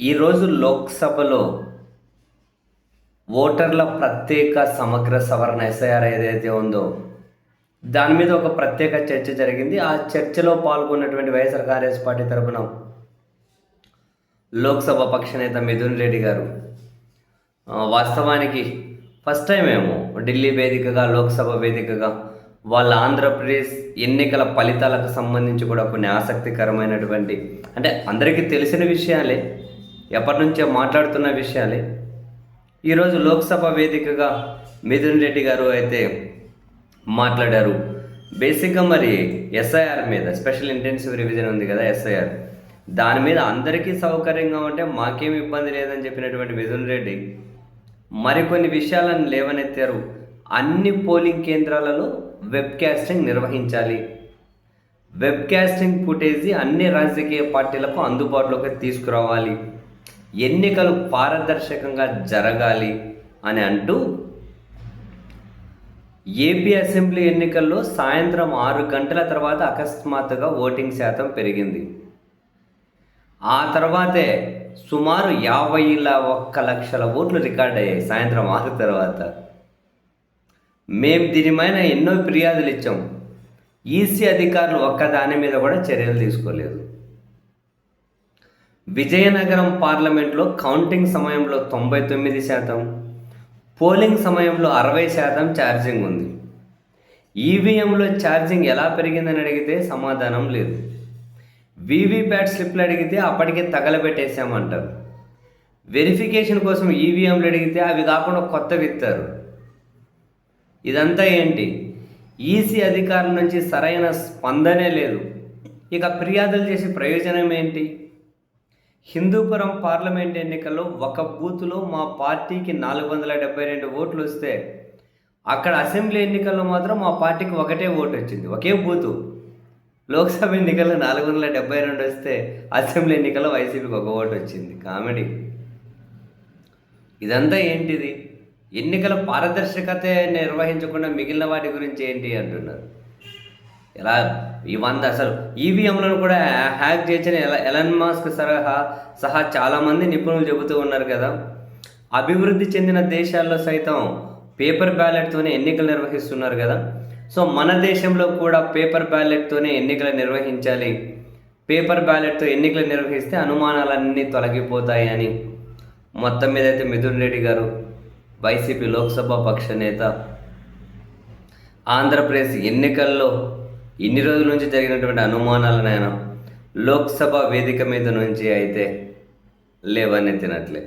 ఈరోజు లోక్సభలో ఓటర్ల ప్రత్యేక సమగ్ర సవరణ ఎస్ఐఆర్ ఏదైతే ఉందో దాని మీద ఒక ప్రత్యేక చర్చ జరిగింది. ఆ చర్చలో పాల్గొన్నటువంటి వైఎస్ఆర్ కాంగ్రెస్ పార్టీ తరఫున లోక్సభ పక్ష నేత మిథున్ రెడ్డి గారు వాస్తవానికి ఫస్ట్ టైం ఏమో ఢిల్లీ వేదికగా లోక్సభ వేదికగా వాళ్ళ ఆంధ్రప్రదేశ్ ఎన్నికల ఫలితాలకు సంబంధించి కూడా కొన్ని ఆసక్తికరమైనటువంటి అంటే అందరికీ తెలిసిన విషయాలే ఎప్పటి నుంచో మాట్లాడుతున్న విషయాలే. ఈరోజు లోక్సభ వేదికగా మిథున్ రెడ్డి గారు అయితే మాట్లాడారు. బేసిక్గా మరి ఎస్ఐఆర్ మీద స్పెషల్ ఇంటెన్సివ్ రివిజన్ ఉంది కదా ఎస్ఐఆర్. దాని మీద అందరికీ సౌకర్యంగా ఉంటే మాకేం ఇబ్బంది లేదని చెప్పినటువంటి మిథున్ రెడ్డి మరికొన్ని విషయాలను లేవనెత్తారు. అన్ని పోలింగ్ కేంద్రాలలో వెబ్ కాస్టింగ్ నిర్వహించాలి. వెబ్ కాస్టింగ్ ఫుటేజీ అన్ని రాజకీయ పార్టీలకు అందుబాటులోకి తీసుకురావాలి. ఎన్నికలు పారదర్శకంగా జరగాలి అని అంటూ ఏపీ అసెంబ్లీ ఎన్నికల్లో సాయంత్రం ఆరు గంటల తర్వాత అకస్మాత్తుగా ఓటింగ్ శాతం పెరిగింది. ఆ తర్వాతే సుమారు యాభై ఒక్క లక్షల ఓట్లు రికార్డ్ అయ్యాయి సాయంత్రం ఆరు తర్వాత. మేము దీనిపైన ఎన్నో ఫిర్యాదులు ఇచ్చాం. ఈసీ అధికారులు ఒక్క దాని మీద కూడా చర్యలు తీసుకోలేదు. విజయనగరం పార్లమెంట్లో కౌంటింగ్ సమయంలో తొంభై తొమ్మిది శాతం పోలింగ్ సమయంలో అరవై శాతం ఛార్జింగ్ ఉంది. ఈవీఎంలో ఛార్జింగ్ ఎలా పెరిగిందని అడిగితే సమాధానం లేదు. వీవీప్యాట్ స్లిప్లు అడిగితే అప్పటికే తగలబెట్టేశామంటారు. వెరిఫికేషన్ కోసం ఈవీఎంలు అడిగితే అవి కాకుండా కొత్తవి ఇస్తారు ఇదంతా ఏంటి? ఈసీ అధికారుల నుంచి సరైన స్పందనే లేదు. ఇక ఫిర్యాదులు చేసే ప్రయోజనం ఏంటి? హిందూపురం పార్లమెంట్ ఎన్నికల్లో ఒక బూత్లో మా పార్టీకి నాలుగు వందల డెబ్బై రెండు ఓట్లు వస్తే అక్కడ అసెంబ్లీ ఎన్నికల్లో మాత్రం మా పార్టీకి ఒకటే ఓటు వచ్చింది. ఒకే బూతు. లోక్సభ ఎన్నికల్లో నాలుగు వందల డెబ్బై రెండు వస్తే అసెంబ్లీ ఎన్నికల్లో వైసీపీకి ఒక ఓటు వచ్చింది. కామెడీ. ఇదంతా ఏంటిది? ఎన్నికల పారదర్శకత నిర్వహించకుండా మిగిలిన వాటి గురించి ఏంటి అంటున్నారు? ఎలా ఈ వంద అసలు ఈవీఎంలను కూడా హ్యాక్ చేసిన ఎలన్ మాస్క్ సరహా సహా చాలామంది నిపుణులు చెబుతూ ఉన్నారు కదా. అభివృద్ధి చెందిన దేశాల్లో సైతం పేపర్ బ్యాలెట్తోనే ఎన్నికలు నిర్వహిస్తున్నారు కదా. సో మన దేశంలో కూడా పేపర్ బ్యాలెట్తోనే ఎన్నికలు నిర్వహించాలి. పేపర్ బ్యాలెట్తో ఎన్నికలు నిర్వహిస్తే అనుమానాలన్నీ తొలగిపోతాయి అని మొత్తం మీద అయితే మిథున్ రెడ్డి గారు వైసీపీ లోక్సభ పక్ష నేత. ఆంధ్రప్రదేశ్ ఎన్నికల్లో ఇన్ని రోజుల నుంచి జరిగినటువంటి అనుమానాలను ఆయన లోక్సభ వేదిక మీద నుంచి అయితే లేవనెత్తినట్లే.